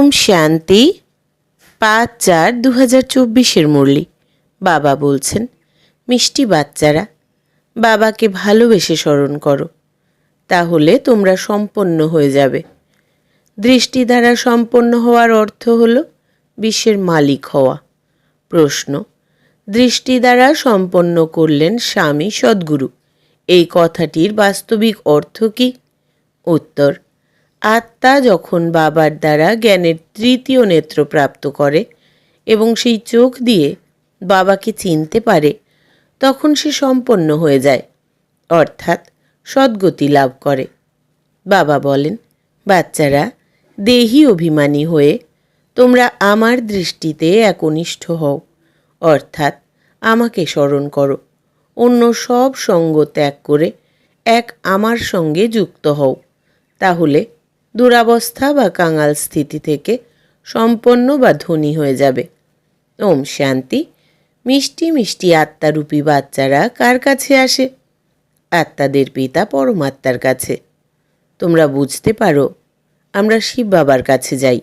ওম শান্তি পাঁচ চার দু হাজার চব্বিশের মুরলি। বাবা বলছেন, মিষ্টি বাচ্চারা, বাবাকে ভালোবেসে স্মরণ করো, তাহলে তোমরা সম্পন্ন হয়ে যাবে। দৃষ্টি দ্বারা সম্পন্ন হওয়ার অর্থ হল বিশ্বের মালিক হওয়া। প্রশ্ন দৃষ্টি দ্বারা সম্পন্ন করলেন স্বামী সদ্গুরু? এই কথাটির বাস্তবিক অর্থ কী? উত্তর আত্মা যখন বাবার দ্বারা জ্ঞানের তৃতীয় নেত্র প্রাপ্ত করে এবং সেই চোখ দিয়ে বাবাকে চিনতে পারে, তখন সে সম্পন্ন হয়ে যায়, অর্থাৎ সদ্গতি লাভ করে। বাবা বলেন, বাচ্চারা, দেহি অভিমানী হয়ে তোমরা আমার দৃষ্টিতে একনিষ্ঠ হও, অর্থাৎ আমাকে স্মরণ করো। অন্য সব সঙ্গ ত্যাগ করে এক আমার সঙ্গে যুক্ত হও, তাহলে দুরাবস্থা বা কাঙাল স্থিতি থেকে সম্পন্ন বা ধনী হয়ে যাবে। ওম শান্তি। মিষ্টি মিষ্টি আত্মারূপী বাচ্চারা কার কাছে আসে? আত্মাদের পিতা পরমাত্মার কাছে। তোমরা বুঝতে পারো, আমরা শিব বাবার কাছে যাই।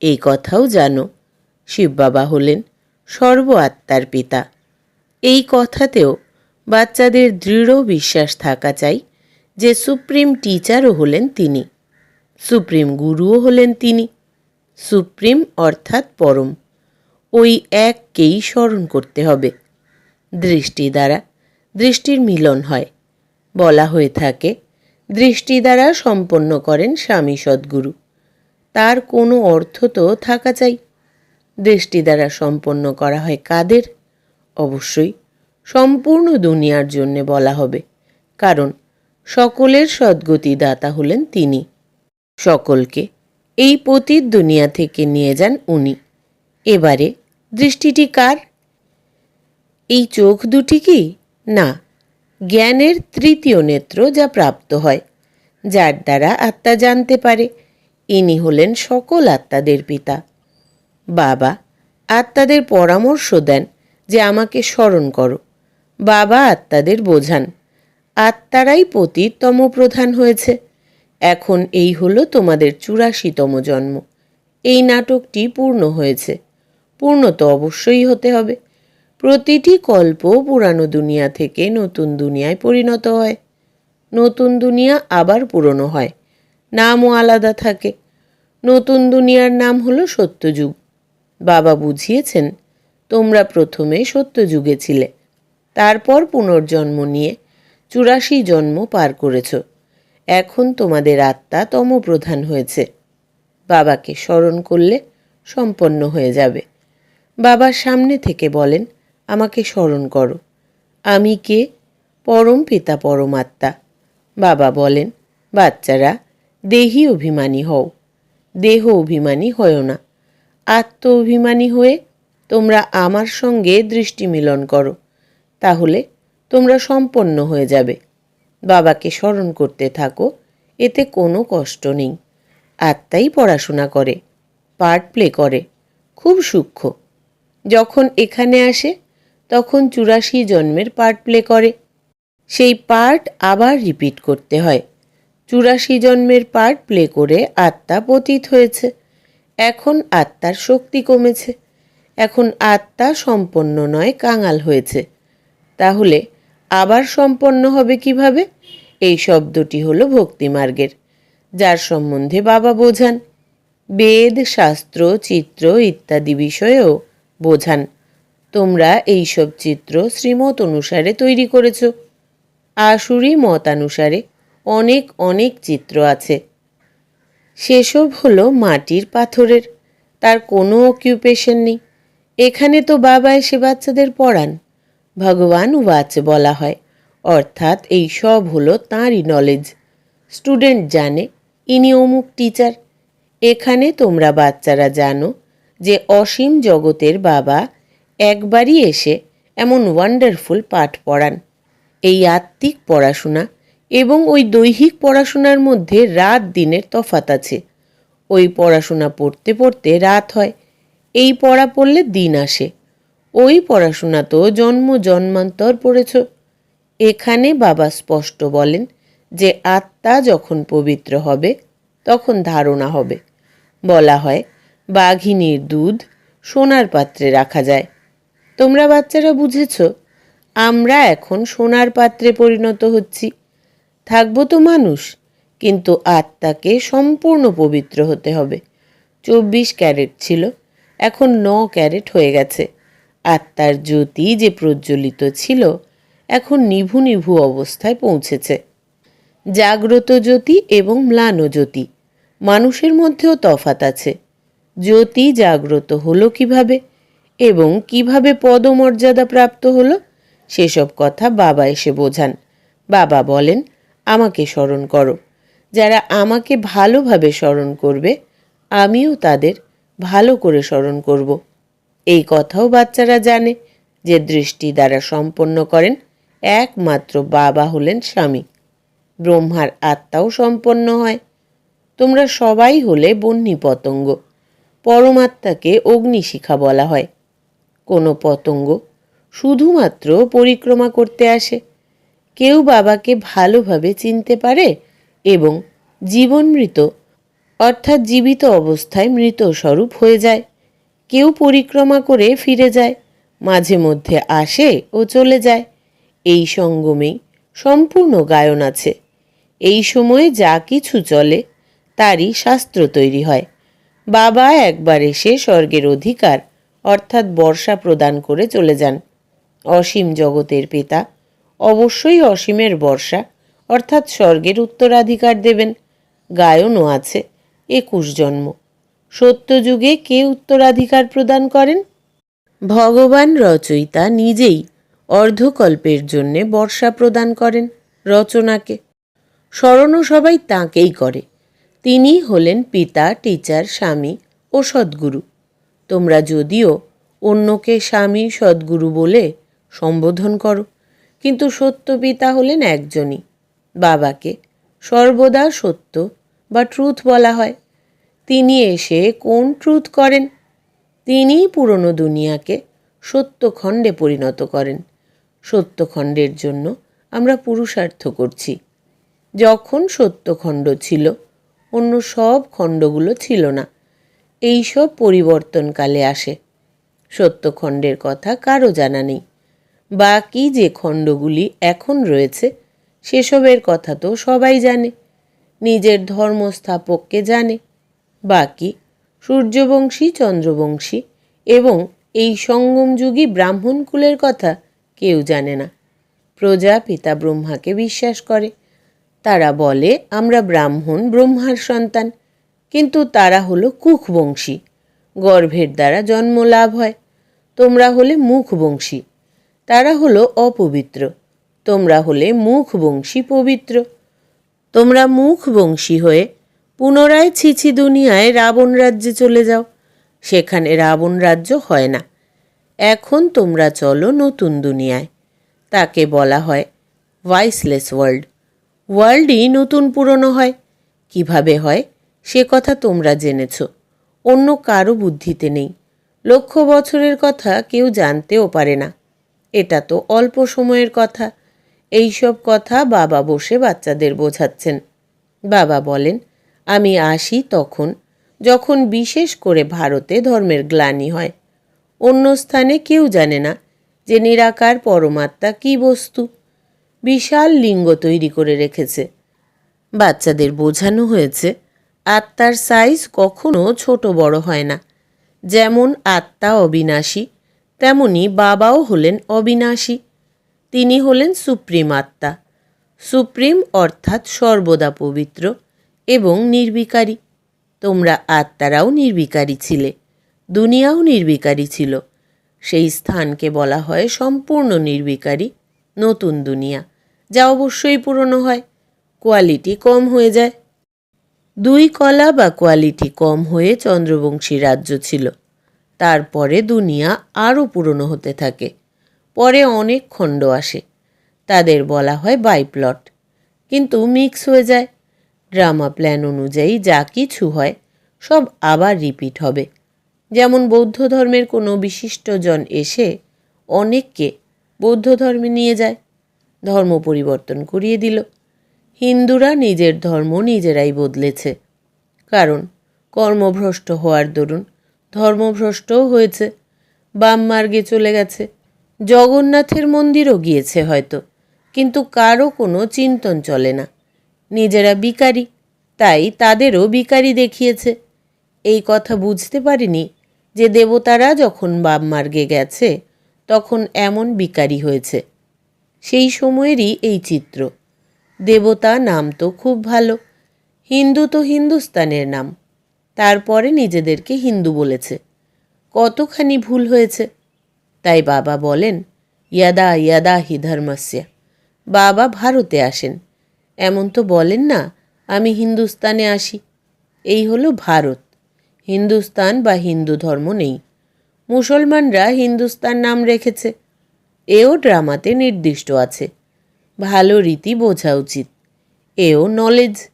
এই কথাও জানো, শিব বাবা হলেন সর্ব আত্মার পিতা। এই কথাতেও বাচ্চাদের দৃঢ় বিশ্বাস থাকা চাই যে সুপ্রিম টিচারও হলেন তিনি। সুপ্রিম গুরুও হলেন তিনি। সুপ্রিম অর্থাৎ পরম। ওই এককেই স্মরণ করতে হবে। দৃষ্টি দ্বারা দৃষ্টির মিলন হয়। বলা হয়ে থাকে, দৃষ্টি দ্বারা সম্পন্ন করেন স্বামী সদ্গুরু। তার কোনো অর্থ তো থাকা চাই। দৃষ্টি দ্বারা সম্পন্ন করা হয় কাদের? অবশ্যই সম্পূর্ণ দুনিয়ার জন্যে বলা হবে। কারণ সকলের সদ্গতি দাতা হলেন তিনি। সকলকে এই পতিত দুনিয়া থেকে নিয়ে যান উনি। এবারে দৃষ্টিটি কার? এই চোখ দুটি কি? না, জ্ঞানের তৃতীয় নেত্র যা প্রাপ্ত হয়, যার দ্বারা আত্মা জানতে পারে, ইনি হলেন সকল আত্মাদের পিতা। বাবা, আত্মাদের পরামর্শ দেন যে আমাকে স্মরণ করো। বাবা আত্মাদের বোঝান, আত্মারাই পতিতম প্রধান হয়েছে। এখন এই হলো তোমাদের চুরাশিতম জন্ম। এই নাটকটি পূর্ণ হয়েছে। পূর্ণ তো অবশ্যই হতে হবে। প্রতিটি কল্প পুরানো দুনিয়া থেকে নতুন দুনিয়ায় পরিণত হয়। নতুন দুনিয়া আবার পুরনো হয়। নামও আলাদা থাকে। নতুন দুনিয়ার নাম হলো সত্যযুগ। বাবা বুঝিয়েছেন, তোমরা প্রথমে সত্যযুগে ছিলে, তারপর পুনর্জন্ম নিয়ে চুরাশি জন্ম পার করেছ। এখন তোমাদের আত্মা তমপ্রধান হয়েছে। বাবাকে স্মরণ করলে সম্পন্ন হয়ে যাবে। বাবার সামনে থেকে বলেন, আমাকে স্মরণ করো। আমি কে? পরম পিতা পরমাত্মা বাবা বলেন, বাচ্চারা, দেহি অভিমানী হও। দেহ অভিমানী হও না। আত্ম অভিমানী হয়ে তোমরা আমার সঙ্গে দৃষ্টি মিলন করো। তাহলে তোমরা সম্পন্ন হয়ে যাবে। বাবাকে স্মরণ করতে থাকো, এতে কোনো কষ্ট নেই। আত্মাই পড়াশোনা করে পার্ট প্লে করে, খুব সূক্ষ্ম। যখন এখানে আসে, তখন চুরাশি জন্মের পার্ট প্লে করে। সেই পার্ট আবার রিপিট করতে হয়। চুরাশি জন্মের পার্ট প্লে করে আত্মা পতিত হয়েছে। এখন আত্মার শক্তি কমেছে। এখন আত্মা সম্পন্ন নয়, কাঙাল হয়েছে। তাহলে আবার সম্পন্ন হবে কীভাবে? এই শব্দটি হলো ভক্তিমার্গের যার সম্বন্ধে বাবা বোঝান। বেদ, শাস্ত্র, চিত্র ইত্যাদি বিষয়েও বোঝান। তোমরা এইসব চিত্র শ্রীমত অনুসারে তৈরি করেছ। আসুরি মতানুসারে অনেক অনেক চিত্র আছে। সেসব হলো মাটির পাথরের। তার কোনো অকিউপেশন নেই। এখানে তো বাবা এসে বাচ্চাদের পড়ান। ভগবান ওয়াচ বলা হয়। অর্থাৎ এই সব হলো তাঁরই নলেজ স্টুডেন্ট জানে ইনি অমুক টিচার এখানে তোমরা বাচ্চারা জানো যে অসীম জগতের বাবা একবারই এসে এমন ওয়ান্ডারফুল পাঠ পড়ান। এই আত্মিক পড়াশোনা এবং ওই দৈহিক পড়াশোনার মধ্যে রাত দিনের তফাত আছে। ওই পড়াশোনা পড়তে পড়তে রাত হয়। এই পড়া পড়লে দিন আসে। ওই পড়াশোনা তো জন্ম জন্মান্তর পড়েছ। এখানে বাবা স্পষ্ট বলেন যে আত্মা যখন পবিত্র হবে, তখন ধারণা হবে। বলা হয়, বাঘিনীর দুধ সোনার পাত্রে রাখা যায়। তোমরা বাচ্চারা বুঝেছ, আমরা এখন সোনার পাত্রে পরিণত হচ্ছি। থাকব তো মানুষ, কিন্তু আত্মাকে সম্পূর্ণ পবিত্র হতে হবে। চব্বিশ ক্যারেট ছিল, এখন ন ক্যারেট হয়ে গেছে। আত্মার জ্যোতি যে প্রজ্বলিত ছিল, এখন নিভু নিভু অবস্থায় পৌঁছেছে। জাগ্রত জ্যোতি এবং ম্লান জ্যোতি, মানুষের মধ্যেও তফাত আছে। জ্যোতি জাগ্রত হলো কীভাবে এবং কীভাবে পদমর্যাদা প্রাপ্ত হলো, সেসব কথা বাবা এসে বোঝান। বাবা বলেন, আমাকে স্মরণ করো। যারা আমাকে ভালোভাবে স্মরণ করবে, আমিও তাদের ভালো করে স্মরণ করব। এই কথাও বাচ্চারা জানে যে দৃষ্টি দ্বারা সম্পন্ন করেন একমাত্র বাবা হলেন স্বামী। ব্রহ্মার আত্মাও সম্পন্ন হয়। তোমরা সবাই হলে বন্যী পতঙ্গ। পরমাত্মাকে অগ্নিশিখা বলা হয়। কোনো পতঙ্গ শুধুমাত্র পরিক্রমা করতে আসে। কেউ বাবাকে ভালোভাবে চিনতে পারে এবং জীবন মৃত অর্থাৎ জীবিত অবস্থায় মৃত স্বরূপ হয়ে যায়। কেউ পরিক্রমা করে ফিরে যায়, মাঝে মধ্যে আসে ও চলে যায়। এই সঙ্গমেই সম্পূর্ণ গায়ন আছে। এই সময়ে যা কিছু চলে, তারই শাস্ত্র তৈরি হয়। বাবা একবার এসে স্বর্গের অধিকার, অর্থাৎ বর্ষা প্রদান করে চলে যান। অসীম জগতের পিতা অবশ্যই অসীমের বর্ষা, অর্থাৎ স্বর্গের উত্তরাধিকার দেবেন। গায়নও আছে, একুশ জন্ম। সত্যযুগে কে উত্তরাধিকার প্রদান করেন? ভগবান রচয়িতা নিজেই অর্ধকল্পের জন্যে বর্ষা প্রদান করেন রচনাকে। স্মরণও সবাই তাঁকেই করে। তিনি হলেন পিতা, টিচার, স্বামী ও সদ্গুরু। তোমরা যদিও অন্যকে স্বামী, সদ্গুরু বলে সম্বোধন করো, কিন্তু সত্য পিতা হলেন একজনই। বাবাকে সর্বদা সত্য বা ট্রুথ বলা হয়। তিনি এসে কোন ট্রুথ করেন? তিনিই পুরনো দুনিয়াকে সত্যখণ্ডে পরিণত করেন। সত্যখণ্ডের জন্য আমরা পুরুষার্থ করছি। যখন সত্যখণ্ড ছিল, অন্য সব খণ্ডগুলো ছিল না। এই সব পরিবর্তনকালে আসে। সত্যখণ্ডের কথা কারও জানা নেই। বাকি যে খণ্ডগুলি এখন রয়েছে, সেসবের কথা তো সবাই জানে। নিজের ধর্মস্থাপককে জানে। বাকি সূর্যবংশী, চন্দ্রবংশী এবং এই সঙ্গমযুগী ব্রাহ্মণ কুলের কথা কেউ জানে না। প্রজা পিতা ব্রহ্মাকে বিশ্বাস করে। তারা বলে, আমরা ব্রাহ্মণ, ব্রহ্মার সন্তান। কিন্তু তারা হলো কুখবংশী গর্ভের দ্বারা জন্ম লাভ হয়। তোমরা হলে মুখবংশী। তারা হলো অপবিত্র। তোমরা হলে মুখবংশী পবিত্র। তোমরা মুখবংশী হয়ে পুনরায় ছিছি দুনিয়ায় রাবণ রাজ্যে চলে যাও। সেখানে রাবণ রাজ্য হয় না। এখন তোমরা চলো নতুন দুনিয়ায়। তাকে বলা হয় ভয়েসলেস ওয়ার্ল্ড। ওয়ার্ল্ডই নতুন পুরনো হয়। কীভাবে হয়? সে কথা তোমরা জেনেছ। অন্য কারও বুদ্ধিতে নেই। লক্ষ বছরের কথা কেউ জানতেও পারে না। এটা তো অল্প সময়ের কথা। এই সব কথা বাবা বসে বাচ্চাদের বোঝাচ্ছেন। বাবা বলেন আমি আসি তখন, যখন বিশেষ করে ভারতে ধর্মের গ্লানি হয়। অন্য স্থানে কেউ জানে না যে নিরাকার পরমাত্মা কী বস্তু। বিশাল লিঙ্গ তৈরি করে রেখেছে। বাচ্চাদের বোঝানো হয়েছে, আত্মার সাইজ কখনো ছোট বড় হয় না। যেমন আত্মা অবিনাশী, তেমনি বাবাও হলেন অবিনাশী। তিনি হলেন সুপ্রিম আত্মা। সুপ্রিম অর্থাৎ সর্বদা পবিত্র। এবং নির্বিকারী। তোমরা আত্মারাও নির্বিকারী ছিলে, দুনিয়াও নির্বিকারী ছিল। সেই স্থানকে বলা হয় সম্পূর্ণ নির্বিকারী, নতুন দুনিয়া, যা অবশ্যই পুরনো হয়। কোয়ালিটি কম হয়ে যায়। দুই কলা বা কোয়ালিটি কম হয়ে চন্দ্রবংশী রাজ্য ছিল। তারপরে দুনিয়া আরও পুরনো হতে থাকে। পরে অনেক খণ্ড আসে। তাদের বলা হয় বাইপ্লট। কিন্তু মিক্স হয়ে যায়। ড্রামা প্ল্যান অনুযায়ী যা কিছু হয়, সব আবার রিপিট হবে। যেমন বৌদ্ধ ধর্মের কোনো বিশিষ্টজন এসে অনেককে বৌদ্ধ ধর্মে নিয়ে যায়, ধর্ম পরিবর্তন করিয়ে দিল। হিন্দুরা নিজের ধর্ম নিজেরাই বদলেছে। কারণ কর্মভ্রষ্ট হওয়ার দরুন ধর্মভ্রষ্টও হয়েছে, বাম মার্গে চলে গেছে। জগন্নাথের মন্দিরও গিয়েছে হয়তো, কিন্তু কারও কোনো চিন্তন চলে না। নিজেরা বিকারী তাই তাদেরও বিকারী দেখিয়েছে। এই কথা বুঝতে পারিনি যে দেবতারা যখন বাম মার্গে গেছে, তখন এমন বিকারী হয়েছে। সেই সময়েরই এই চিত্র। দেবতা নাম তো খুব ভালো, হিন্দু তো হিন্দুস্তানের নাম। তারপরে নিজেদেরকে হিন্দু বলেছে। কতখানি ভুল হয়েছে। তাই বাবা বলেন, ইয়াদা ইয়াদা হি ধর্মস্য। বাবা ভারতে আসেন। এমন তো বলেন না, আমি হিন্দুস্তানে আসি। এই হলো ভারত। হিন্দুস্তান বা হিন্দু ধর্ম নেই। মুসলমানরা হিন্দুস্তান নাম রেখেছে। এও ড্রামাতে নির্দিষ্ট আছে। ভালো রীতি বোঝা উচিত। এও নলেজ।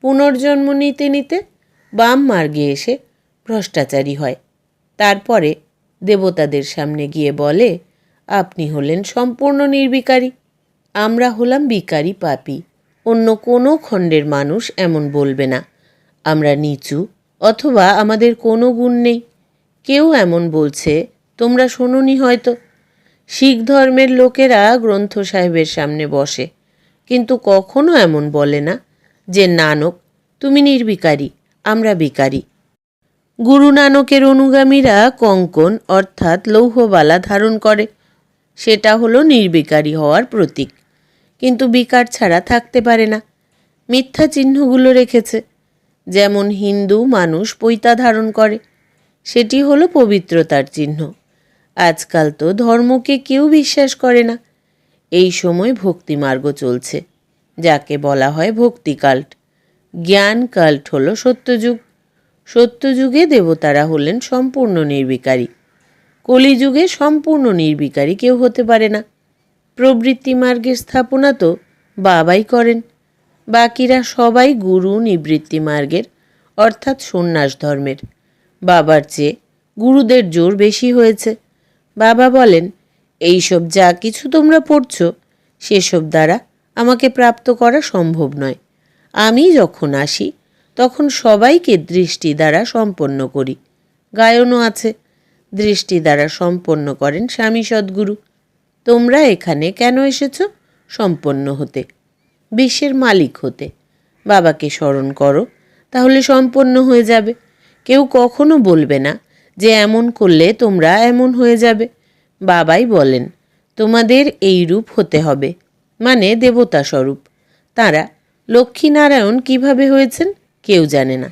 পুনর্জন্ম নিতে নিতে বাম মার্গে এসে ভ্রষ্টাচারী হয়। তারপরে দেবতাদের সামনে গিয়ে বলে, আপনি হলেন সম্পূর্ণ নির্বিকারী। আমরা হলাম বিকারী পাপী। অন্য কোনো খণ্ডের মানুষ এমন বলবে না। আমরা নিচু, অথবা আমাদের কোনো গুণ নেই। কেউ এমন বলছে, তোমরা শোনোনি হয়তো। শিখ ধর্মের লোকেরা গ্রন্থ সাহেবের সামনে বসে, কিন্তু কখনো এমন বলে না যে, নানক, তুমি নির্বিকারী, আমরা বিকারী। গুরু নানকের অনুগামীরা কঙ্কন অর্থাৎ লৌহবালা ধারণ করে। সেটা হলো নির্বিকারী হওয়ার প্রতীক। কিন্তু বিকার ছাড়া থাকতে পারে না। মিথ্যা চিহ্নগুলো রেখেছে। যেমন হিন্দু মানুষ পৈতা ধারণ করে, সেটি হলো পবিত্রতার চিহ্ন। আজকাল তো ধর্মকে কেউ বিশ্বাস করে না। এই সময় ভক্তি মার্গ চলছে, যাকে বলা হয় ভক্তি কাল্ট। জ্ঞান কাল্ট হলো সত্যযুগ। সত্যযুগে দেবতারা হলেন সম্পূর্ণ নির্বিকারী। কলিযুগে সম্পূর্ণ নির্বিকারী কেউ হতে পারে না। প্রবৃত্তি মার্গের স্থাপনা তো বাবাই করেন। বাকিরা সবাই গুরু নিবৃত্তি মার্গের, অর্থাৎ সন্ন্যাস ধর্মের। বাবার চেয়ে গুরুদের জোর বেশি হয়েছে। বাবা বলেন, এইসব যা কিছু তোমরা পড়ছ, সেসব দ্বারা আমাকে প্রাপ্ত করা সম্ভব নয়। আমি যখন আসি, তখন সবাইকে দৃষ্টি দ্বারা সম্পন্ন করি। গায়নও আছে। দৃষ্টি দ্বারা সম্পন্ন করেন স্বামী সদ্গুরু। তোমরা এখানে কেন এসেছ? সম্পন্ন হতে। বিশ্বের মালিক হতে। বাবাকে স্মরণ করো, তাহলে সম্পন্ন হয়ে যাবে। কেউ কখনো বলবে না যে এমন করলে তোমরা এমন হয়ে যাবে। বাবাই বলেন, তোমাদের এই রূপ হতে হবে মানে দেবতা স্বরূপ তারা লক্ষ্মীনারায়ণ কীভাবে হয়েছেন কেউ জানে না।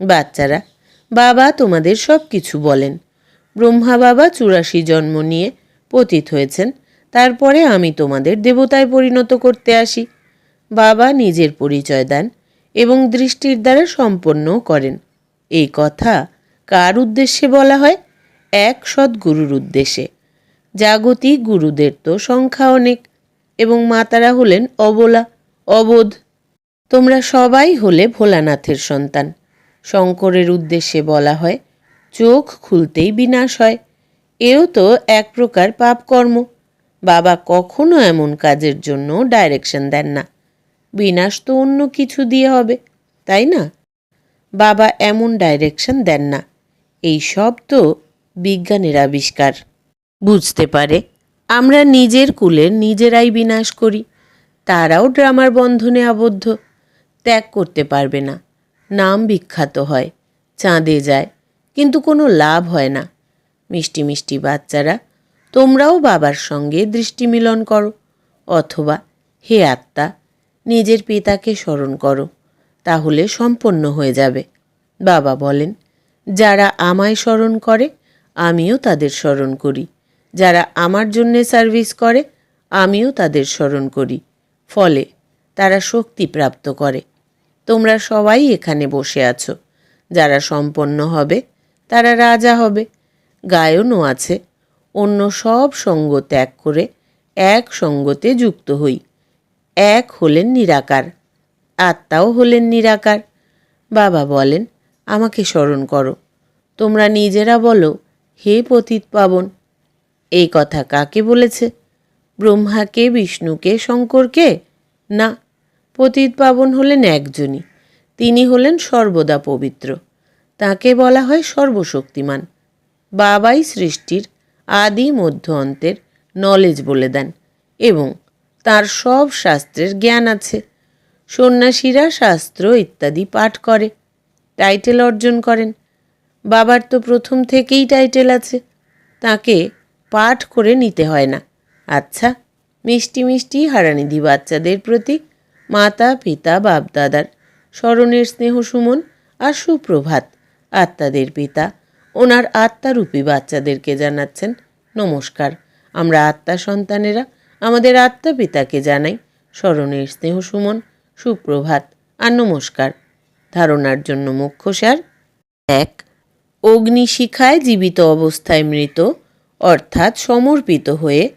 বাচ্চারা, বাবা তোমাদের সব কিছু বলেন। ব্রহ্মা বাবা চুরাশি জন্ম নিয়ে পতিত হয়েছেন তারপরে আমি তোমাদের দেবতায় পরিণত করতে আসি। বাবা নিজের পরিচয় দেন এবং দৃষ্টির দ্বারা সম্পন্নও করেন। এই কথা কার উদ্দেশ্যে বলা হয়? এক সদ্গুরুর উদ্দেশ্যে। জাগতিক গুরুদের তো সংখ্যা অনেক এবং মাতারা হলেন অবলা, অবোধ। তোমরা সবাই হলে ভোলানাথের সন্তান। শঙ্করের উদ্দেশ্যে বলা হয়, চোখ খুলতেই বিনাশ হয়। এও তো এক প্রকার পাপকর্ম। বাবা কখনো এমন কাজের জন্য ডাইরেকশন দেন না। বিনাশ তো অন্য কিছু দিয়ে হবে, তাই না? বাবা এমন ডাইরেকশন দেন না। এই সব তো বিজ্ঞানের আবিষ্কার। বুঝতে পারে, আমরা নিজের কুলের নিজেরাই বিনাশ করি, তারাও ড্রামার বন্ধনে আবদ্ধ, ত্যাগ করতে পারবে না। নাম বিখ্যাত হয়, চাঁদে যায়, কিন্তু কোনো লাভ হয় না। মিষ্টি মিষ্টি বাচ্চারা তোমরাও বাবার সঙ্গে দৃষ্টি মিলন করো, অথবা হে আত্মা, নিজের পিতাকে স্মরণ করো, তাহলে সম্পন্ন হয়ে যাবে। বাবা বলেন, যারা আমায় স্মরণ করে, আমিও তাদের স্মরণ করি। যারা আমার জন্যে সার্ভিস করে, আমিও তাদের স্মরণ করি। ফলে তারা শক্তি প্রাপ্ত করে। তোমরা সবাই এখানে বসে আছো। যারা সম্পন্ন হবে, তারা রাজা হবে। গায়নও আছে। অন্য সব সঙ্গ ত্যাগ করে এক সঙ্গতে যুক্ত হই। এক হলেন নিরাকার, আত্মাও হলেন নিরাকার। বাবা বলেন, আমাকে স্মরণ করো। তোমরা নিজেরা বলো, হে পতিত পাবন। এই কথা কাকে বলেছে? ব্রহ্মাকে বিষ্ণুকে শঙ্করকে না, পতিত পাবন হলেন একজনই। তিনি হলেন সর্বদা পবিত্র। তাকে বলা হয় সর্বশক্তিমান। বাবাই সৃষ্টির আদি মধ্য অন্তের নলেজ বলে দেন এবং তার সব শাস্ত্রের জ্ঞান আছে। সন্ন্যাসীরা শাস্ত্র ইত্যাদি পাঠ করে টাইটেল অর্জন করেন। বাবার তো প্রথম থেকেই টাইটেল আছে, তাকে পাঠ করে নিতে হয় না। আচ্ছা মিষ্টি মিষ্টি হারানিধি বাচ্চাদের প্রতি মাতা, পিতা, বাপদাদার স্মরণের স্নেহ সুমন আর সুপ্রভাত আত্মাদের পিতা ওনার আত্মারূপী বাচ্চাদেরকে জানাচ্ছেন, নমস্কার, আমরা আত্মা সন্তানেরা, আমাদের আত্মা পিতাকে জানাই, স্মরণের স্নেহ সুমন, সুপ্রভাত, আর নমস্কার। ধারণার জন্য মুখ্য সার, এক, অগ্নিশিখায় জীবিত অবস্থায় মৃত, অর্থাৎ সমর্পিত হয়ে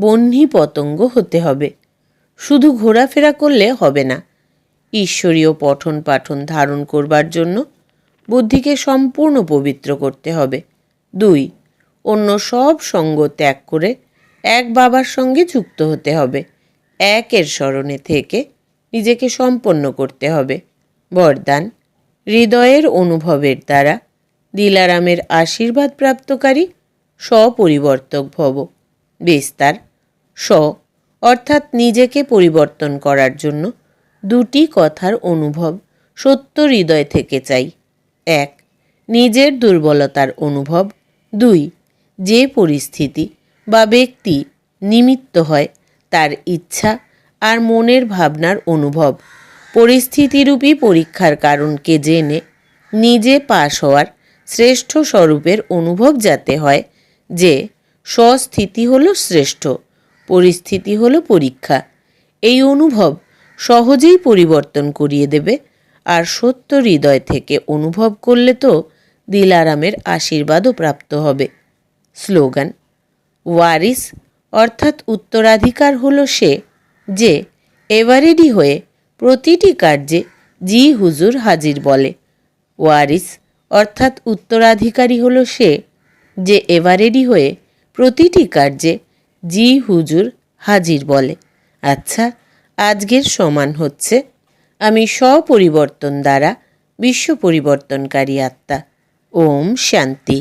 বহ্নি পতঙ্গ হতে হবে। শুধু ঘোরাফেরা করলে হবে না, ঈশ্বরীয় পঠন পাঠন ধারণ করবার জন্য বুদ্ধিকে সম্পূর্ণ পবিত্র করতে হবে। দুই, অন্য সব সঙ্গ ত্যাগ করে এক বাবার সঙ্গে যুক্ত হতে হবে। একের স্মরণে থেকে নিজেকে সম্পন্ন করতে হবে। বরদান, হৃদয়ের অনুভবের দ্বারা দিলারামের আশীর্বাদ প্রাপ্তকারী স্বপরিবর্তক ভব। বিস্তার স অর্থাৎ নিজেকে পরিবর্তন করার জন্য দুটি কথার অনুভব সত্য হৃদয় থেকে চাই। এক, নিজের দুর্বলতার অনুভব। দুই, যে পরিস্থিতি বা ব্যক্তি নিমিত্ত হয়, তার ইচ্ছা আর মনের ভাবনার অনুভব। পরিস্থিতিরূপী পরীক্ষার কারণকে জেনে নিজে পাশ হওয়ার শ্রেষ্ঠ স্বরূপের অনুভব যাতে হয়, যে স্বস্থিতি হলো শ্রেষ্ঠ, পরিস্থিতি হলো পরীক্ষা। এই অনুভব সহজেই পরিবর্তন করিয়ে দেবে আর সত্য হৃদয় থেকে অনুভব করলে তো দিলারামের আশীর্বাদও প্রাপ্ত হবে। স্লোগান, ওয়ারিস অর্থাৎ উত্তরাধিকার হলো সে যে এভারেডি হয়ে প্রতিটি কার্যে জি হুজুর হাজির বলে। ওয়ারিস অর্থাৎ উত্তরাধিকারী হলো সে যে এভারেডি হয়ে প্রতিটি কার্যে জি হুজুর হাজির বলে। আচ্ছা আজকের সমান হচ্ছে আমি স্বপরিবর্তন দ্বারা বিশ্ব পরিবর্তনকারী আত্মা। ওম শান্তি।